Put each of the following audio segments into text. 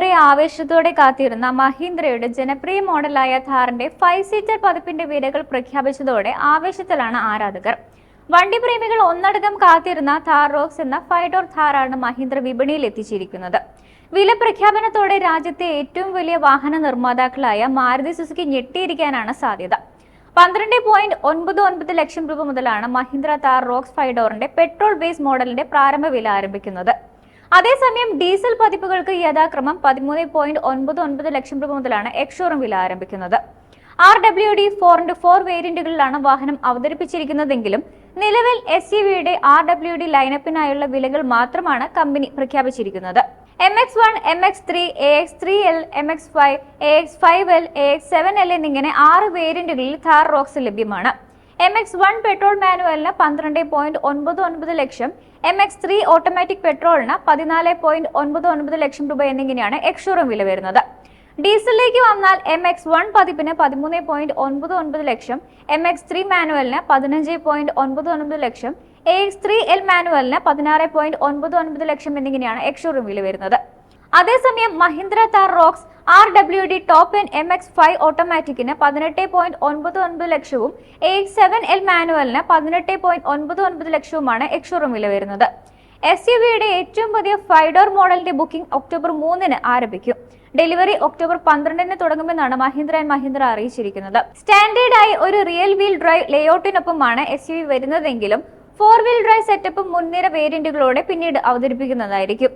ഏറെ ആവേശത്തോടെ കാത്തിരുന്ന മഹീന്ദ്രയുടെ ജനപ്രിയ മോഡലായ ഥാറിന്റെ ഫൈവ് സീറ്റർ പതിപ്പിന്റെ വിലകൾ പ്രഖ്യാപിച്ചതോടെ ആവേശത്തിലാണ് ആരാധകർ. വണ്ടി പ്രേമികൾ ഒന്നടങ്കം കാത്തിരുന്ന ഥാർ റോക്സ് എന്ന ഫൈവ് ഡോർ ഥാറാണ് മഹീന്ദ്ര വിപണിയിൽ എത്തിച്ചിരിക്കുന്നത്. വില പ്രഖ്യാപനത്തോടെ രാജ്യത്തെ ഏറ്റവും വലിയ വാഹന നിർമ്മാതാക്കളായ മാരുതി സുസുക്കി ഞെട്ടിയിരിക്കാനാണ് സാധ്യത. പന്ത്രണ്ട് പോയിന്റ് ഒൻപത് ഒൻപത് ലക്ഷം രൂപ മുതലാണ് മഹീന്ദ്ര താർ റോക്സ് ഫൈഡോറിന്റെ ഡോറിന്റെ പെട്രോൾ ബേസ് മോഡലിന്റെ പ്രാരംഭ വില ആരംഭിക്കുന്നത്. അതേസമയം ഡീസൽ പതിപ്പുകൾക്ക് യഥാക്രമം പതിമൂന്ന് പോയിന്റ് ഒൻപത് ഒൻപത് ലക്ഷം രൂപ മുതലാണ് എക്സോറും വില ആരംഭിക്കുന്നത്. R W D and four വേരിയന്റുകളിലാണ് വാഹനം അവതരിപ്പിച്ചിരിക്കുന്നതെങ്കിലും നിലവിൽ എസ് യു വിയുടെ ആർ ഡബ്ല്യു ഡി ലൈനപ്പിനായുള്ള വിലകൾ മാത്രമാണ് കമ്പനി പ്രഖ്യാപിച്ചിരിക്കുന്നത്. M X one M X three A X three L M X five A X five L A X seven L എന്നിങ്ങനെ ആറ് വേരിയന്റുകളിൽ ഥാർ റോക്സ് ലഭ്യമാണ്. എം എക്സ് വൺ പെട്രോൾ മാനുവലിന് പന്ത്രണ്ട് പോയിന്റ് ഒൻപത് ഒൻപത് ലക്ഷം എം എക്സ് ത്രീ ഓട്ടോമാറ്റിക് പെട്രോളിന് പതിനാല് പോയിന്റ് ഒൻപത് ഒൻപത് ലക്ഷം രൂപ എന്നിങ്ങനെയാണ് എക്സ്ഷോറും വില വരുന്നത്. ഡീസലിലേക്ക് വന്നാൽ എം എക്സ് വൺ പതിപ്പിന് പതിമൂന്ന് പോയിന്റ് ഒൻപത് ഒൻപത് ലക്ഷം എം എക്സ് ത്രീ മാനുവലിന് പതിനഞ്ച് പോയിന്റ് ഒൻപത് ഒൻപത് ലക്ഷം എ എക്സ് ത്രീ എൽ മാനുവലിന് പതിനാറ് പോയിന്റ് ഒൻപത് ഒൻപത് ലക്ഷം എന്നിങ്ങനെയാണ് എക്സ്ഷോറും വില വരുന്നത്. അതേസമയം Mahindra Thar Roxx R W D top end M X five ഓട്ടോമാറ്റിക്കിന് പതിനെട്ട് പോയിന്റ് ഒൻപത് ഒൻപത് ലക്ഷവും എയ്റ്റ് സെവൻ എൽ മാനുവലിന് പതിനെട്ട് പോയിന്റ് ഒൻപത് ഒൻപത് ലക്ഷവുമാണ് എക്സ്ഷോറും വില വരുന്നത്. എസ് യു വിയുടെ ഏറ്റവും പുതിയ ഫൈവ് ഡോർ മോഡലിന്റെ ബുക്കിംഗ് ഒക്ടോബർ മൂന്നിന് ആരംഭിക്കും. ഡെലിവറി ഒക്ടോബർ പന്ത്രണ്ടിന് തുടങ്ങുമെന്നാണ് മഹീന്ദ്ര ആൻഡ് മഹീന്ദ്ര അറിയിച്ചിരിക്കുന്നത്. സ്റ്റാൻഡേർഡ് ആയി ഒരു റിയൽ വീൽ ഡ്രൈവ് ലേഔട്ടിനൊപ്പമാണ് എസ് യു വി വരുന്നതെങ്കിലും ഫോർ വീൽ ഡ്രൈവ് സെറ്റപ്പ് മുൻനിര വേരിയന്റുകളോടെ പിന്നീട് അവതരിപ്പിക്കുന്നതായിരിക്കും.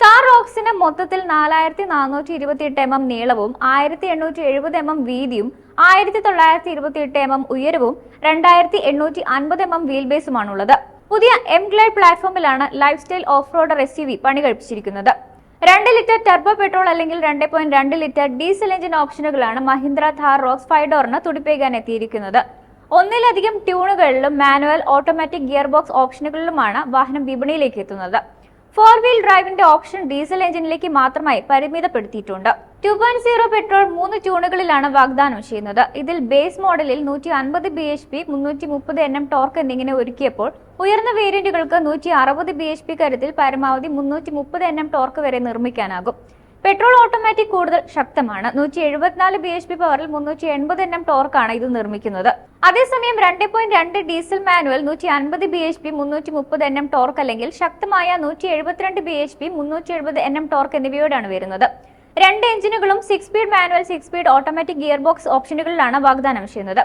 താർ റോക്സിന് മൊത്തത്തിൽ നാലായിരത്തി നാനൂറ്റി ഇരുപത്തി എട്ട് എം എം നീളവും ആയിരത്തി എണ്ണൂറ്റി എഴുപത് എം എം വീതിയും ആയിരത്തി തൊള്ളായിരത്തി ഇരുപത്തി എട്ട് എം എം ഉയരവും രണ്ടായിരത്തി എണ്ണൂറ്റി അൻപത് എം എം വീൽ ബേസുമാണുള്ളത് പുതിയ M glide പ്ലാറ്റ്ഫോമിലാണ് lifestyle off roader S U V പണി കഴിപ്പിച്ചിരിക്കുന്നത്. രണ്ട് ലിറ്റർ ടർബോ പെട്രോൾ അല്ലെങ്കിൽ രണ്ട് പോയിന്റ് രണ്ട് ലിറ്റർ ഡീസൽ എഞ്ചിൻ ഓപ്ഷനുകളാണ് മഹീന്ദ്ര ഥാർ റോക്സ് ഫൈവ് ഡോറിന് തുടിപ്പേകാൻ എത്തിയിരിക്കുന്നത്. ഒന്നിലധികം ട്യൂണുകളിലും മാനുവൽ ഓട്ടോമാറ്റിക് ഗിയർ ബോക്സ് ഓപ്ഷനുകളിലുമാണ് വാഹനം വിപണിയിലേക്ക് എത്തുന്നത്. ഫോർ വീൽ ഡ്രൈവിന്റെ ഓപ്ഷൻ ഡീസൽ എഞ്ചിനിലേക്ക് മാത്രമായി പരിമിതപ്പെടുത്തിയിട്ടുണ്ട്. ടു പോയിന്റ് സീറോ പെട്രോൾ മൂന്ന് ട്യൂണുകളിലാണ് വാഗ്ദാനം ചെയ്യുന്നത്. ഇതിൽ ബേസ് മോഡലിൽ നൂറ്റി അൻപത് ബി എച്ച് പി മുന്നൂറ്റി മുപ്പത് എൻ എം ടോർക്ക് എന്നിങ്ങനെ ഒരുക്കിയപ്പോൾ ഉയർന്ന വേരിയന്റുകൾക്ക് നൂറ്റി അറുപത് ബി എച്ച് പി കരുത്തിൽ പരമാവധി മുന്നൂറ്റി മുപ്പത് എൻ എം ടോർക്ക് വരെ നിർമ്മിക്കാനാകും. പെട്രോൾ ഓട്ടോമാറ്റിക് കൂടുതൽ ശക്തമാണ്. നൂറ്റി എഴുപത്തിനാല് ബി എച്ച് പി പവറിൽ മുന്നൂറ്റി എൺപത് എൻ എം ടോർക്കാണ് ഇത് നിർമ്മിക്കുന്നത്. അതേസമയം രണ്ട് പോയിന്റ് രണ്ട് ഡീസൽ മാനുവൽ നൂറ്റി അൻപത് ബി എച്ച് പി മുന്നൂറ്റി മുപ്പത് എൻ എം ടോർക്ക് അല്ലെങ്കിൽ ശക്തമായ നൂറ്റി എഴുപത്തിരണ്ട് ബി എച്ച് പി മുന്നൂറ്റി എഴുപത് എൻ എം ടോർക്ക് എന്നിവയോടാണ് വരുന്നത്. രണ്ട് എഞ്ചിനുകളും six speed manual six speed automatic gear box ഓപ്ഷനുകളിലാണ് വാഗ്ദാനം ചെയ്യുന്നത്.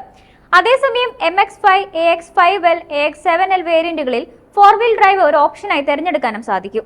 അതേസമയം M X five A X five L A X seven L വേരിയന്റുകളിൽ four wheel drive ഒരു ഓപ്ഷനായി തിരഞ്ഞെടുക്കാനും സാധിക്കും.